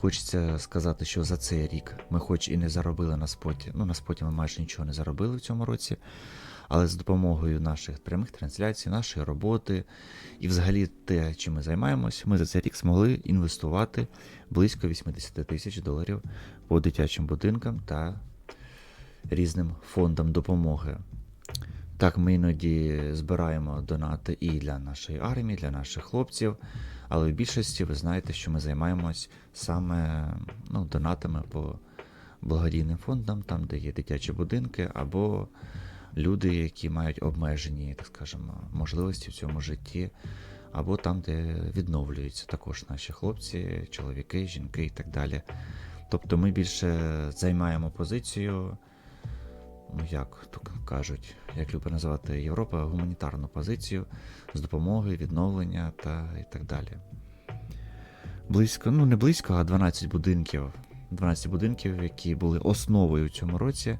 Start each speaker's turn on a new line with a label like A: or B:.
A: Хочеться сказати, що за цей рік ми хоч і не заробили на споті. Ну, на споті ми майже нічого не заробили в цьому році. Але з допомогою наших прямих трансляцій, нашої роботи і взагалі те, чим ми займаємось, ми за цей рік змогли інвестувати близько 80 тисяч доларів по дитячим будинкам та різним фондам допомоги. Так, ми іноді збираємо донати і для нашої армії, для наших хлопців, але в більшості ви знаєте, що ми займаємось саме ну, донатами по благодійним фондам, там, де є дитячі будинки, або люди, які мають обмежені, так скажемо, можливості в цьому житті, або там, де відновлюються також наші хлопці, чоловіки, жінки і так далі. Тобто ми більше займаємо позицію ну як то кажуть, як любить називати Європа, гуманітарну позицію з допомоги, відновлення та і так далі. Близько, ну не близько, а 12 будинків. 12 будинків, які були основою в цьому році.